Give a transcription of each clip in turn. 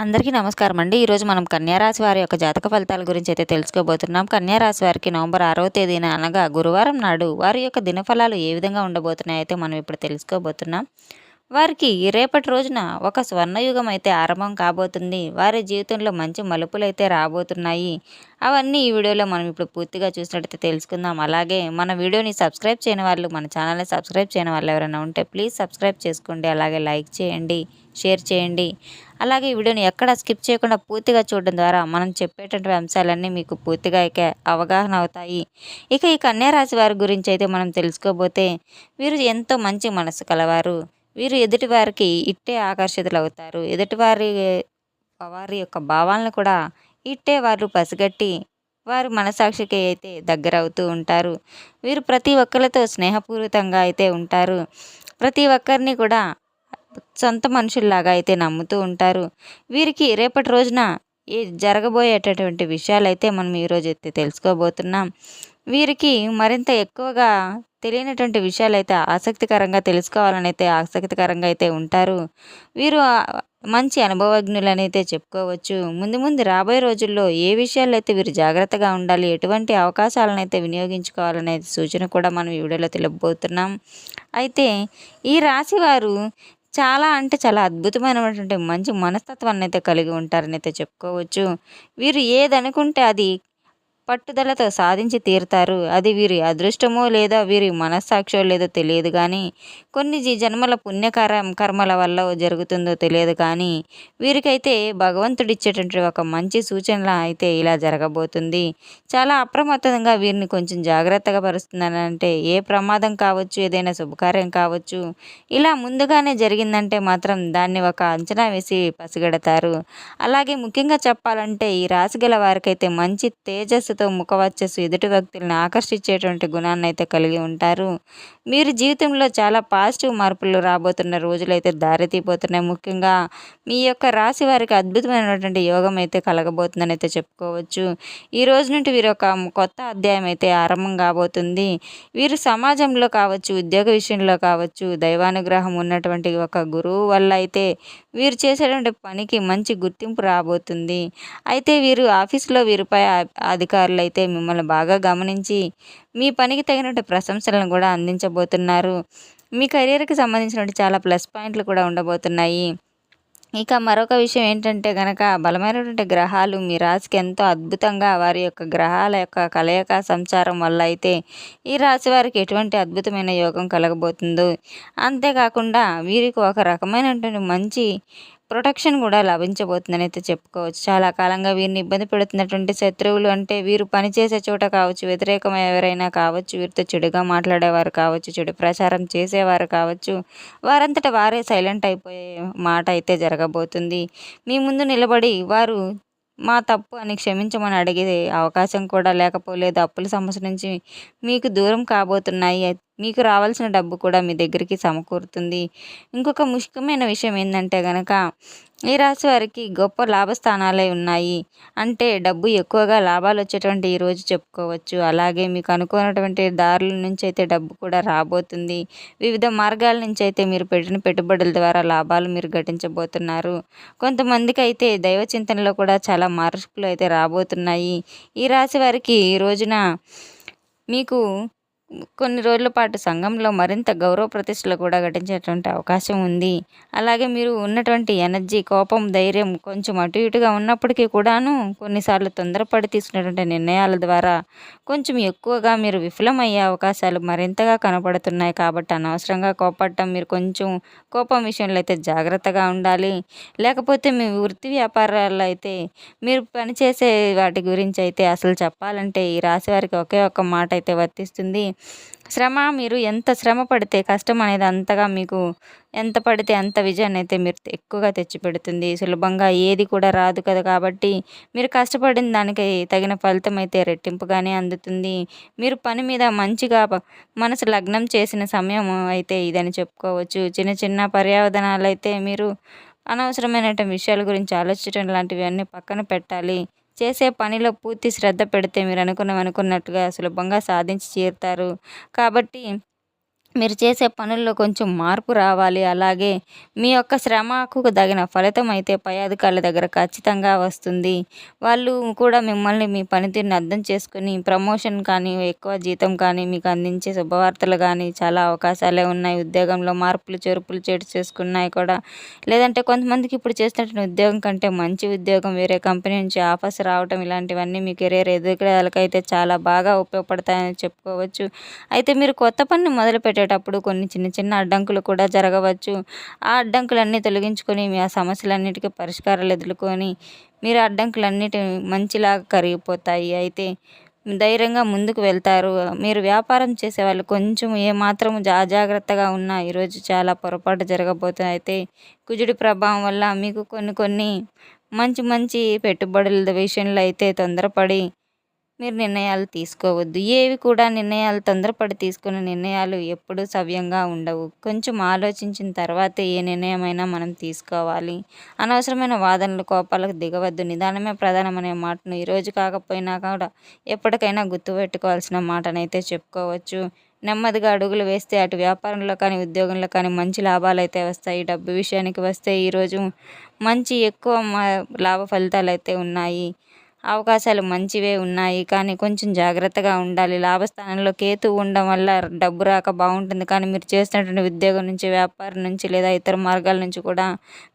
అందరికీ నమస్కారం అండి. ఈరోజు మనం కన్యారాశి వారి యొక్క జాతక ఫలితాల గురించి అయితే తెలుసుకోబోతున్నాం. కన్యారాశి వారికి నవంబర్ ఆరవ తేదీన అనగా గురువారం నాడు వారి యొక్క దినఫలాలు ఏ విధంగా ఉండబోతున్నాయి అయితే మనం ఇప్పుడు తెలుసుకోబోతున్నాం. వారికి రేపటి రోజున ఒక స్వర్ణయుగం అయితే ఆరంభం కాబోతుంది. వారి జీవితంలో మంచి మలుపులు అయితే రాబోతున్నాయి. అవన్నీ ఈ వీడియోలో మనం ఇప్పుడు పూర్తిగా చూసినట్టయితే తెలుసుకుందాం. అలాగే మన వీడియోని సబ్స్క్రైబ్ చేయని వాళ్ళు మన ఛానల్ని సబ్స్క్రైబ్ చేయని వాళ్ళు ఎవరైనా ఉంటే ప్లీజ్ సబ్స్క్రైబ్ చేసుకోండి. అలాగే లైక్ చేయండి షేర్ చేయండి. అలాగే ఈ వీడియోని ఎక్కడ స్కిప్ చేయకుండా పూర్తిగా చూడడం ద్వారా మనం చెప్పేటటువంటి అంశాలన్నీ మీకు పూర్తిగా ఇక అవగాహన అవుతాయి. ఇక ఈ కన్యారాశి వారి గురించి అయితే మనం తెలుసుకోబోతే వీరు ఎంతో మంచి మనసు కలవారు. వీరు ఎదుటివారికి ఇట్టే ఆకర్షితులు అవుతారు ఎదుటివారి వారి యొక్క భావాలను కూడా ఇట్టే వారు పసిగట్టి వారు మనసాక్షికి అయితే దగ్గర అవుతూ ఉంటారు. వీరు ప్రతి ఒక్కరితో స్నేహపూరితంగా అయితే ఉంటారు. ప్రతి ఒక్కరిని కూడా సొంత మనుషుల్లాగా అయితే నమ్ముతూ ఉంటారు. వీరికి రేపటి రోజున ఏ జరగబోయేటటువంటి విషయాలు అయితే మనం ఈరోజు అయితే తెలుసుకోబోతున్నాం. వీరికి మరింత ఎక్కువగా తెలియనటువంటి విషయాలు అయితే ఆసక్తికరంగా తెలుసుకోవాలని అయితే ఆసక్తికరంగా అయితే ఉంటారు. వీరు మంచి అనుభవజ్ఞులని అయితే చెప్పుకోవచ్చు. ముందు ముందు రాబోయే రోజుల్లో ఏ విషయాల్లో అయితే వీరు జాగ్రత్తగా ఉండాలి ఎటువంటి అవకాశాలను అయితే వినియోగించుకోవాలనే సూచన కూడా మనం ఈ వీడియోలో తెలుపబోతున్నాం. అయితే ఈ రాశి వారు చాలా అంటే చాలా అద్భుతమైనటువంటి మంచి మనస్తత్వాన్ని అయితే కలిగి ఉంటారని అయితే చెప్పుకోవచ్చు. వీరు ఏదనుకుంటే అది పట్టుదలతో సాధించి తీరుతారు. అది వీరి అదృష్టమో లేదా వీరి మనస్సాక్షో లేదో తెలియదు కానీ కొన్ని జన్మల పుణ్యకర కర్మల వల్ల జరుగుతుందో తెలియదు కానీ వీరికైతే భగవంతుడిచ్చేటటువంటి ఒక మంచి సూచనల అయితే ఇలా జరగబోతుంది. చాలా అప్రమత్తంగా వీరిని కొంచెం జాగ్రత్తగా పరుస్తుందని అంటే ఏ ప్రమాదం కావచ్చు ఏదైనా శుభకార్యం కావచ్చు ఇలా ముందుగానే జరిగిందంటే మాత్రం దాన్ని ఒక అంచనా వేసి పసిగడతారు. అలాగే ముఖ్యంగా చెప్పాలంటే ఈ రాశి గల వారికైతే మంచి తేజస్సు మనసుతో ముఖవచ్చస్సు ఎదుటి వ్యక్తులను ఆకర్షించేటువంటి గుణాన్ని అయితే కలిగి ఉంటారు. మీరు జీవితంలో చాలా పాజిటివ్ మార్పులు రాబోతున్న రోజులు అయితే దారితీపోతున్నాయి ముఖ్యంగా మీ యొక్క రాశి వారికి అద్భుతమైనటువంటి యోగం అయితే కలగబోతుందని అయితే చెప్పుకోవచ్చు. ఈ రోజు నుండి వీరు ఒక కొత్త అధ్యాయం అయితే ఆరంభం కాబోతుంది. వీరు సమాజంలో కావచ్చు ఉద్యోగ విషయంలో కావచ్చు దైవానుగ్రహం ఉన్నటువంటి ఒక గురువు వల్ల అయితే వీరు చేసేటువంటి పనికి మంచి గుర్తింపు రాబోతుంది. అయితే వీరు ఆఫీస్లో వీరిపై అధికారులు అధికారులు అయితే మిమ్మల్ని బాగా గమనించి మీ పనికి తగినట్టు ప్రశంసలను కూడా అందించబోతున్నారు. మీ కెరీర్కి సంబంధించినటువంటి చాలా ప్లస్ పాయింట్లు కూడా ఉండబోతున్నాయి. ఇక మరొక విషయం ఏంటంటే కనుక బలమైనటువంటి గ్రహాలు మీ రాశికి ఎంతో అద్భుతంగా వారి యొక్క గ్రహాల యొక్క కలయిక సంచారం వల్ల అయితే ఈ రాశి వారికి ఎటువంటి అద్భుతమైన యోగం కలగబోతుందో. అంతేకాకుండా వీరికి ఒక రకమైనటువంటి మంచి ప్రొటెక్షన్ కూడా లభించబోతుందని అయితే చెప్పుకోవచ్చు. చాలా కాలంగా వీరిని ఇబ్బంది పెడుతున్నటువంటి శత్రువులు అంటే వీరు పనిచేసే చోట కావచ్చు వ్యతిరేకం ఎవరైనా కావచ్చు వీరితో చెడుగా మాట్లాడేవారు కావచ్చు చెడు ప్రచారం చేసేవారు కావచ్చు వారంతట వారే సైలెంట్ అయిపోయే మాట అయితే జరగబోతుంది. మీ ముందు నిలబడి వారు మా తప్పు అని క్షమించమని అడిగే అవకాశం కూడా లేకపోలేదు. అప్పుల సమస్య నుంచి మీకు దూరం కాబోతున్నాయి. మీకు రావాల్సిన డబ్బు కూడా మీ దగ్గరికి సమకూరుతుంది. ఇంకొక ముఖ్యమైన విషయం ఏంటంటే కనుక ఈ రాశి వారికి గొప్ప లాభస్థానాలే ఉన్నాయి. అంటే డబ్బు ఎక్కువగా లాభాలు వచ్చేటువంటి ఈరోజు చెప్పుకోవచ్చు. అలాగే మీకు అనుకున్నటువంటి దారుల నుంచి అయితే డబ్బు కూడా రాబోతుంది. వివిధ మార్గాల నుంచి అయితే మీరు పెట్టిన పెట్టుబడుల ద్వారా లాభాలు మీరు ఘటించబోతున్నారు. కొంతమందికి అయితే దైవ చింతనలో కూడా చాలా మార్పులు అయితే రాబోతున్నాయి. ఈ రాశి వారికి ఈ రోజున మీకు కొన్ని రోజుల పాటు సంఘంలో మరింత గౌరవ ప్రతిష్టలు కూడా ఘటించేటువంటి అవకాశం ఉంది. అలాగే మీరు ఉన్నటువంటి ఎనర్జీ కోపం ధైర్యం కొంచెం అటు ఇటుగా ఉన్నప్పటికీ కూడాను కొన్నిసార్లు తొందరపడి తీసుకున్నటువంటి నిర్ణయాల ద్వారా కొంచెం ఎక్కువగా మీరు విఫలమయ్యే అవకాశాలు మరింతగా కనపడుతున్నాయి కాబట్టి అనవసరంగా కోపడటం మీరు కొంచెం కోపం విషయంలో అయితే జాగ్రత్తగా ఉండాలి. లేకపోతే మీ వృత్తి వ్యాపారాల్లో అయితే మీరు పనిచేసే వాటి గురించి అయితే అసలు చెప్పాలంటే ఈ రాశి వారికి ఒకే ఒక్క మాట అయితే వర్తిస్తుంది. శ్రమ మీరు ఎంత శ్రమ పడితే కష్టం అనేది అంతగా మీకు ఎంత పడితే అంత విజయాన్ని అయితే మీరు ఎక్కువగా తెచ్చిపెడుతుంది. సులభంగా ఏది కూడా రాదు కదా కాబట్టి మీరు కష్టపడిన దానికి తగిన ఫలితం అయితే రెట్టింపుగానే అందుతుంది. మీరు పని మీద మంచిగా మనసు లగ్నం చేసిన సమయం అయితే ఇదని చెప్పుకోవచ్చు. చిన్న చిన్న పర్యావరణాలు అయితే మీరు అనవసరమైన విషయాల గురించి ఆలోచించడం లాంటివి అన్నీ పక్కన పెట్టాలి. చేసే పనిలో పూర్తి శ్రద్ధ పెడితే మీరు అనుకున్న అనుకున్నట్టుగా సులభంగా సాధించి చేరుతారు కాబట్టి మీరు చేసే పనుల్లో కొంచెం మార్పు రావాలి. అలాగే మీ యొక్క శ్రమకు తగిన ఫలితం అయితే పై అధికారుల దగ్గర ఖచ్చితంగా వస్తుంది. వాళ్ళు కూడా మిమ్మల్ని మీ పనితీరుని అర్థం చేసుకుని ప్రమోషన్ కానీ ఎక్కువ జీతం కానీ మీకు అందించే శుభవార్తలు కానీ చాలా అవకాశాలే ఉన్నాయి. ఉద్యోగంలో మార్పులు చేర్పులు చేటు చేసుకున్నాయి కూడా. లేదంటే కొంతమందికి ఇప్పుడు చేస్తున్నటువంటి ఉద్యోగం కంటే మంచి ఉద్యోగం వేరే కంపెనీ నుంచి ఆఫర్స్ రావటం ఇలాంటివన్నీ మీ కెరీర్ ఎదుగుదలకైతే చాలా బాగా ఉపయోగపడతాయని చెప్పుకోవచ్చు. అయితే మీరు కొత్త పనిని మొదలు పెట్టేటప్పుడు కొన్ని చిన్న చిన్న అడ్డంకులు కూడా జరగవచ్చు. ఆ అడ్డంకులన్నీ తొలగించుకొని మీ ఆ సమస్యలన్నిటికీ పరిష్కారాలు ఎదుర్కొని మీరు అడ్డంకులన్నిటి మంచిలాగా కరిగిపోతాయి. అయితే ధైర్యంగా ముందుకు వెళ్తారు. మీరు వ్యాపారం చేసేవాళ్ళు కొంచెం ఏమాత్రం జా జాగ్రత్తగా ఉన్నా ఈరోజు చాలా పొరపాటు జరగబోతుంది. అయితే కుజుడి ప్రభావం వల్ల మీకు కొన్ని కొన్ని మంచి మంచి పెట్టుబడుల విషయంలో అయితే తొందరపడి మీరు నిర్ణయాలు తీసుకోవద్దు. ఏవి కూడా నిర్ణయాలు తొందరపడి తీసుకునే నిర్ణయాలు ఎప్పుడూ సవ్యంగా ఉండవు. కొంచెం ఆలోచించిన తర్వాతే ఏ నిర్ణయమైనా మనం తీసుకోవాలి. అనవసరమైన వాదనలు కోపాలకు దిగవద్దు. నిదానమే ప్రధానమనే మాటను ఈరోజు కాకపోయినా కూడా ఎప్పటికైనా గుర్తుపెట్టుకోవాల్సిన మాటనైతే చెప్పుకోవచ్చు. నెమ్మదిగా అడుగులు వేస్తే అటు వ్యాపారంలో కానీ ఉద్యోగంలో కానీ మంచి లాభాలు అయితే వస్తాయి. డబ్బు విషయానికి వస్తే ఈరోజు మంచి ఎక్కువ లాభ ఫలితాలు అయితే ఉన్నాయి. అవకాశాలు మంచివే ఉన్నాయి కానీ కొంచెం జాగ్రత్తగా ఉండాలి. లాభస్థానంలో కేతు ఉండడం వల్ల డబ్బు రాక బాగుంటుంది కానీ మీరు చేస్తున్నటువంటి ఉద్యోగం నుంచి వ్యాపారం నుంచి లేదా ఇతర మార్గాల నుంచి కూడా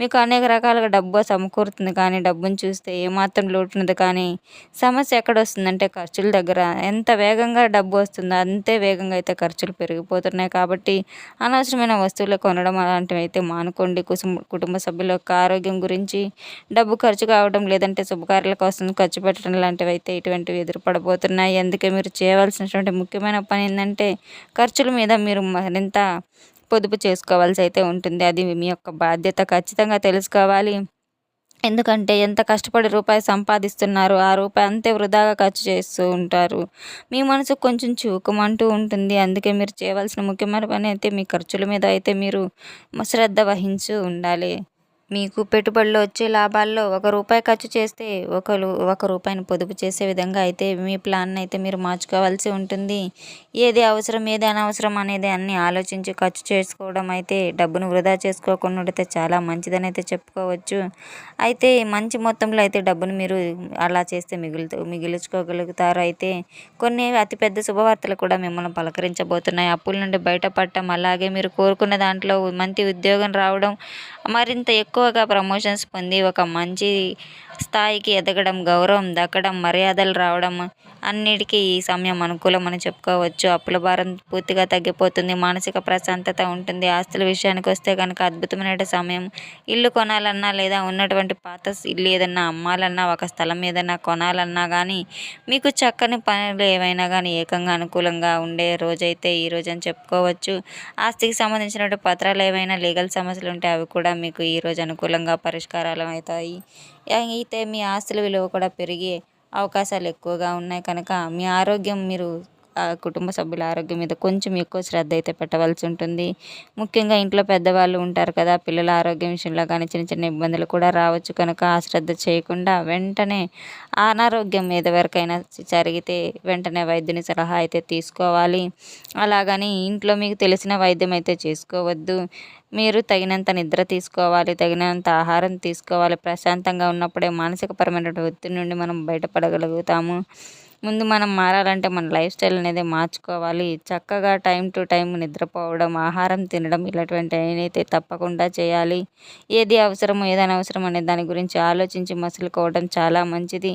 మీకు అనేక రకాలుగా డబ్బు సమకూరుతుంది. కానీ డబ్బును చూస్తే ఏమాత్రం లోటున్నది కానీ సమస్య ఎక్కడ వస్తుందంటే ఖర్చుల దగ్గర. ఎంత వేగంగా డబ్బు వస్తుందో అంతే వేగంగా అయితే ఖర్చులు పెరిగిపోతున్నాయి. కాబట్టి అనవసరమైన వస్తువులు కొనడం అలాంటివి అయితే మానుకోండి. కుటుంబ సభ్యుల యొక్క ఆరోగ్యం గురించి డబ్బు ఖర్చు కావడం లేదంటే శుభకార్యాల కోసం ఖర్చు పెట్టడం లాంటివి అయితే ఇటువంటివి ఎదురుపడబోతున్నాయి. అందుకే మీరు చేయవలసినటువంటి ముఖ్యమైన పని ఏంటంటే ఖర్చుల మీద మీరు మరింత పొదుపు చేసుకోవాల్సి అయితే ఉంటుంది. అది మీ యొక్క బాధ్యత. ఖచ్చితంగా తెలుసుకోవాలి. ఎందుకంటే ఎంత కష్టపడి రూపాయి సంపాదిస్తున్నారు ఆ రూపాయి అంతే వృధాగా ఖర్చు చేస్తూ ఉంటారు. మీ మనసు కొంచెం చూకమంటూ ఉంటుంది. అందుకే మీరు చేయవలసిన ముఖ్యమైన పని అయితే మీ ఖర్చుల మీద అయితే మీరు శ్రద్ధ వహించి ఉండాలి. మీకు పెట్టుబడిలో వచ్చే లాభాల్లో ఒక రూపాయి ఖర్చు చేస్తే ఒకరు ఒక రూపాయిని పొదుపు చేసే విధంగా అయితే మీ ప్లాన్ అయితే మీరు మార్చుకోవాల్సి ఉంటుంది. ఏది అవసరం ఏది అనవసరం అనేది అన్నీ ఆలోచించి ఖర్చు చేసుకోవడం అయితే డబ్బును వృధా చేసుకోకుండా అయితే చాలా మంచిదని అయితే చెప్పుకోవచ్చు. అయితే మంచి మొత్తంలో అయితే డబ్బును మీరు అలా చేస్తే మిగులుతూ మిగిల్చుకోగలుగుతారు. అయితే కొన్ని అతిపెద్ద శుభవార్తలు కూడా మిమ్మల్ని పలకరించబోతున్నాయి. అప్పుల నుండి బయటపడటం అలాగే మీరు కోరుకున్న దాంట్లో మంచి ఉద్యోగం రావడం మరింత ఎక్కువగా ప్రమోషన్స్ పొంది ఒక మంచి స్థాయికి ఎదగడం గౌరవం దక్కడం మర్యాదలు రావడం అన్నిటికీ ఈ సమయం అనుకూలమని చెప్పుకోవచ్చు. అప్పుల భారం పూర్తిగా తగ్గిపోతుంది మానసిక ప్రశాంతత ఉంటుంది. ఆస్తుల విషయానికి వస్తే కనుక అద్భుతమైన సమయం. ఇల్లు కొనాలన్నా లేదా ఉన్నటువంటి పాత ఇల్లు ఏదన్నా అమ్మాలన్నా ఒక స్థలం ఏదన్నా కొనాలన్నా కానీ మీకు చక్కని పనులు ఏవైనా కానీ ఏకంగా అనుకూలంగా ఉండే రోజైతే ఈ రోజు అని చెప్పుకోవచ్చు. ఆస్తికి సంబంధించినటువంటి పత్రాలు ఏవైనా లీగల్ సమస్యలు ఉంటే అవి కూడా మీకు ఈరోజు అనుకూలంగా పరిష్కారాలు అవుతాయి. అయితే మీ ఆస్తుల విలువ కూడా పెరిగే అవకాశాలు ఎక్కువగా ఉన్నాయి కనుక మీ ఆరోగ్యం మీరు కుటుంబ సభ్యుల ఆరోగ్యం మీద కొంచెం ఎక్కువ శ్రద్ధ అయితే పెట్టవలసి ఉంటుంది. ముఖ్యంగా ఇంట్లో పెద్దవాళ్ళు ఉంటారు కదా పిల్లల ఆరోగ్యం విషయంలో కానీ చిన్న చిన్న ఇబ్బందులు కూడా రావచ్చు కనుక ఆ శ్రద్ధ చేయకుండా వెంటనే అనారోగ్యం మీద వరకైనా జరిగితే వెంటనే వైద్యుని సలహా అయితే తీసుకోవాలి. అలాగని ఇంట్లో మీకు తెలిసిన వైద్యం అయితే చేసుకోవద్దు. మీరు తగినంత నిద్ర తీసుకోవాలి తగినంత ఆహారం తీసుకోవాలి. ప్రశాంతంగా ఉన్నప్పుడే మానసికపరమైనటువంటి ఒత్తిడి నుండి మనం బయటపడగలుగుతాము. ముందు మనం మారాలంటే మన లైఫ్ స్టైల్ అనేది మార్చుకోవాలి. చక్కగా టైం టు టైం నిద్రపోవడం ఆహారం తినడం ఇలాంటివంటి అయితే తప్పకుండా చేయాలి. ఏది అవసరమో ఏదైనా అవసరం అనే దాని గురించి ఆలోచించి మసులుకోవడం చాలా మంచిది.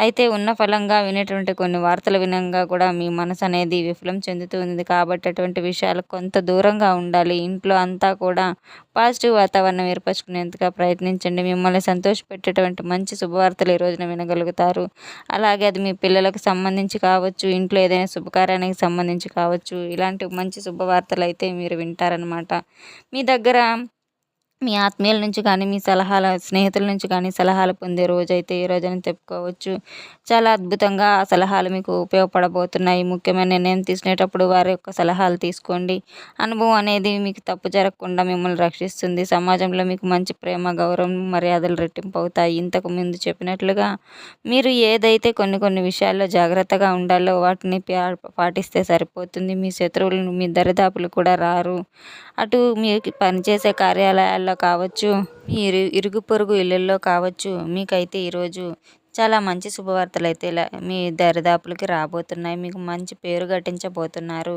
అయితే ఉన్న ఫలంగా వినేటువంటి కొన్ని వార్తలు వినంగా కూడా మీ మనసు అనేది విఫలం చెందుతుంది కాబట్టి అటువంటి విషయాలు కొంత దూరంగా ఉండాలి. ఇంట్లో అంతా కూడా పాజిటివ్ వాతావరణం ఏర్పరచుకునేందుకు ప్రయత్నించండి. మిమ్మల్ని సంతోషపెట్టేటువంటి మంచి శుభవార్తలు ఈ రోజున వినగలుగుతారు. అలాగే అది మీ పిల్లలకు సంబంధించి కావచ్చు ఇంట్లో ఏదైనా శుభకార్యానికి సంబంధించి కావచ్చు ఇలాంటి మంచి శుభవార్తలు అయితే మీరు వింటారనమాట మీ దగ్గర మీ ఆత్మీయుల నుంచి కానీ మీ సలహాల స్నేహితుల నుంచి కానీ సలహాలు పొందే రోజైతే ఈ రోజని చెప్పుకోవచ్చు. చాలా అద్భుతంగా ఆ సలహాలు మీకు ఉపయోగపడబోతున్నాయి. ముఖ్యమైన నిర్ణయం తీసుకునేటప్పుడు వారి యొక్క సలహాలు తీసుకోండి. అనుభవం అనేది మీకు తప్పు జరగకుండా మిమ్మల్ని రక్షిస్తుంది. సమాజంలో మీకు మంచి ప్రేమ గౌరవం మర్యాదలు రెట్టింపు అవుతాయి. ఇంతకు ముందు చెప్పినట్లుగా మీరు ఏదైతే కొన్ని కొన్ని విషయాల్లో జాగ్రత్తగా ఉండాలో వాటిని పాటిస్తే సరిపోతుంది. మీ శత్రువులను మీ దరిదాపులు కూడా రారు. అటు మీకు పనిచేసే కార్యాలయాల్లో కావచ్చు మీరు ఇరుగు పొరుగు ఇళ్ళల్లో కావచ్చు మీకైతే ఈరోజు చాలా మంచి శుభవార్తలు అయితే మీ దరిదాపులకి రాబోతున్నాయి. మీకు మంచి పేరు గట్టించబోతున్నారు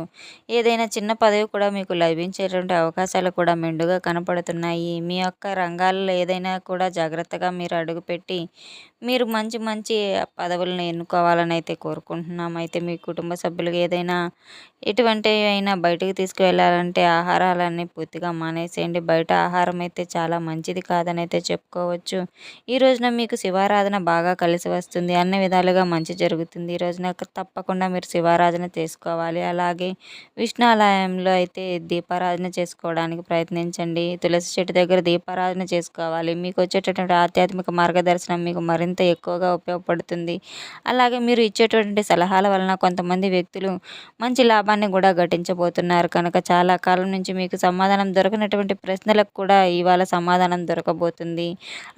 ఏదైనా చిన్న పదవి కూడా మీకు లభించేటువంటి అవకాశాలు కూడా మెండుగా కనపడుతున్నాయి. మీ యొక్క రంగాల్లో ఏదైనా కూడా జాగ్రత్తగా మీరు అడుగుపెట్టి మీరు మంచి మంచి పదవులను ఎన్నుకోవాలని అయితే కోరుకుంటున్నాం. అయితే మీ కుటుంబ సభ్యులకు ఏదైనా ఎటువంటి అయినా బయటకు తీసుకువెళ్ళాలంటే ఆహారాలన్నీ పూర్తిగా మానేసేయండి. బయట ఆహారం అయితే చాలా మంచిది కాదని అయితే చెప్పుకోవచ్చు. ఈ రోజున మీకు శివారాధన బాగా కలిసి వస్తుంది. అన్ని విధాలుగా మంచి జరుగుతుంది. ఈ రోజున తప్పకుండా మీరు శివారాధన చేసుకోవాలి. అలాగే విష్ణాలయంలో అయితే దీపారాధన చేసుకోవడానికి ప్రయత్నించండి. తులసి చెట్టు దగ్గర దీపారాధన చేసుకోవాలి. మీకు వచ్చేటటువంటి ఆధ్యాత్మిక మార్గదర్శనం మీకు మరింత ఎక్కువగా ఉపయోగపడుతుంది. అలాగే మీరు ఇచ్చేటటువంటి సలహాల వలన కొంతమంది వ్యక్తులు మంచి లాభాన్ని కూడా ఘటించబోతున్నారు. కనుక చాలా కాలం నుంచి మీకు సమాధానం దొరకనటువంటి ప్రశ్నలకు కూడా ఇవాళ సమాధానం దొరకబోతుంది.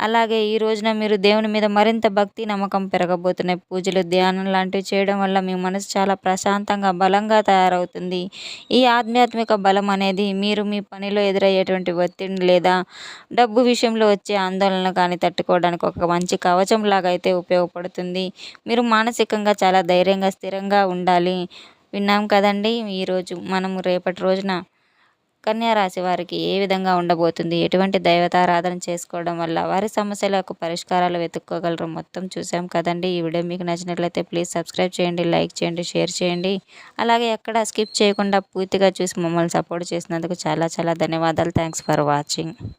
అలాగే ఈ రోజున మీరు దేవుని మీద మరింత భక్తి నమ్మకం పెరగబోతున్నాయి. పూజలు ధ్యానం లాంటివి చేయడం వల్ల మీ మనసు చాలా ప్రశాంతంగా బలంగా తయారవుతుంది. ఈ ఆధ్యాత్మిక బలం అనేది మీరు మీ పనిలో ఎదురయ్యేటువంటి ఒత్తిడిని లేదా డబ్బు విషయంలో వచ్చే ఆందోళన కానీ తట్టుకోవడానికి ఒక మంచి కవచం లాగా అయితే ఉపయోగపడుతుంది. మీరు మానసికంగా చాలా ధైర్యంగా స్థిరంగా ఉండాలి. విన్నాం కదండి? ఈరోజు మనము రేపటి రోజున కన్యారాశి వారికి ఏ విధంగా ఉండబోతుంది? ఎటువంటి దైవతారాధన చేసుకోవడం వల్ల వారి సమస్యలకు పరిష్కారాలు వెతుక్కోగలరు మొత్తం చూసాం కదండి. ఈ వీడియో మీకు నచ్చినట్లయితే ప్లీజ్ సబ్స్క్రైబ్ చేయండి లైక్ చేయండి షేర్ చేయండి. అలాగే ఎక్కడ స్కిప్ చేయకుండా పూర్తిగా చూసి మమ్మల్ని సపోర్ట్ చేసినందుకు చాలా చాలా ధన్యవాదాలు. Thanks for watching.